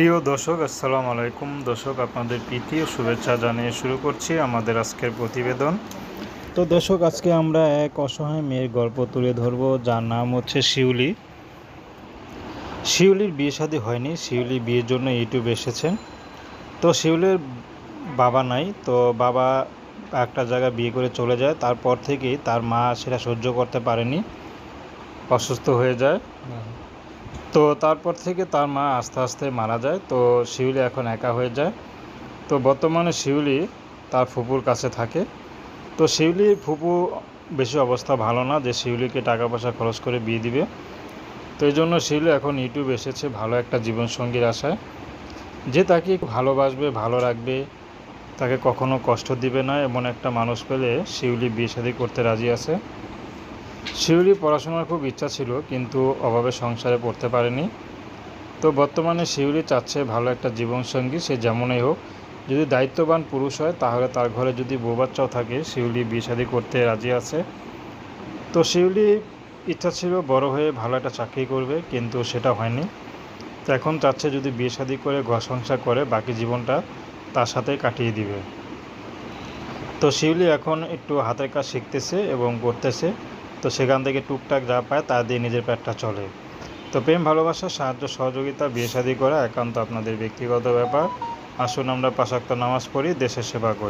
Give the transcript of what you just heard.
প্রিয় দর্শক, আসসালামু আলাইকুম। দর্শক, আপনাদের প্রীতি ও শুভেচ্ছা জানিয়ে শুরু করছি আমাদের আজকের প্রতিবেদন। তো দর্শক, আজকে আমরা এক অসহায় মেয়ের গল্প তুলে ধরব। যার নাম হচ্ছে শিউলি। শিউলির বিয়ে শাদী হয়নি। শিউলি বিয়ের জন্য ইউটিউব এসেছেন। তো শিউলির বাবা নাই। তো বাবা একটা জায়গায় বিয়ে করে চলে যায়। তারপর থেকেই তার মা সেটা সহ্য করতে পারেনি। অসুস্থ হয়ে যায়। তো তারপর থেকে তার মা আস্তে আস্তে মারা যায়, তো শিউলি এখন একা হয়ে যায়। তো বর্তমানে শিউলি তার ফুপুর কাছে থাকে। তো শিউলির ফুপু বেশি অবস্থা ভালো না যে শিউলিকে টাকা পয়সা খরচ করে বিয়ে দিবে। তো এই জন্য শিউলি এখন ইউটিউব এসেছে ভালো একটা জীবনসঙ্গীর আশায়। যে তাকে ভালোবাসবে, ভালো রাখবে, তাকে কখনো কষ্ট দিবে না, এমন একটা মানুষ পেলে শিউলি বিয়ে শাদী করতে রাজি আছে। শিউলি পড়াশোনার খুব ইচ্ছা ছিল, কিন্তু অভাবে সংসারে পড়তে পারেনি। তো বর্তমানে শিউলি চাচ্ছে ভালো একটা জীবনসঙ্গী, সে যেমনই হোক। যদি দায়িত্ববান পুরুষ হয়, তাহলে তার ঘরে যদি বউ বাচ্চাও থাকে, শিউলি বিয়ে শাদী করতে রাজি আছে। তো শিউলি ইচ্ছা ছিল বড় হয়ে ভালো একটা চাকরি করবে, কিন্তু সেটা হয়নি। তো এখন চাচ্ছে যদি বিয়ে শাদী করে, ঘর সংসার করে, বাকি জীবনটা তার সাথে কাটিয়ে দিবে। তো শিউলি এখন একটু হাতের কাজ শিখতেছে এবং করতেছে। তো সেখান থেকে টুকটাক যা পায় তা দিয়ে নিজের পেটটা চলে। তো প্রেম, ভালোবাসা, সাহায্য, সহযোগিতা, বিয়ে শাদী করা একান্ত আপনাদের ব্যক্তিগত ব্যাপার। আসুন আমরা পাশাক্ত নামাজ পড়ি, দেশের সেবা করি।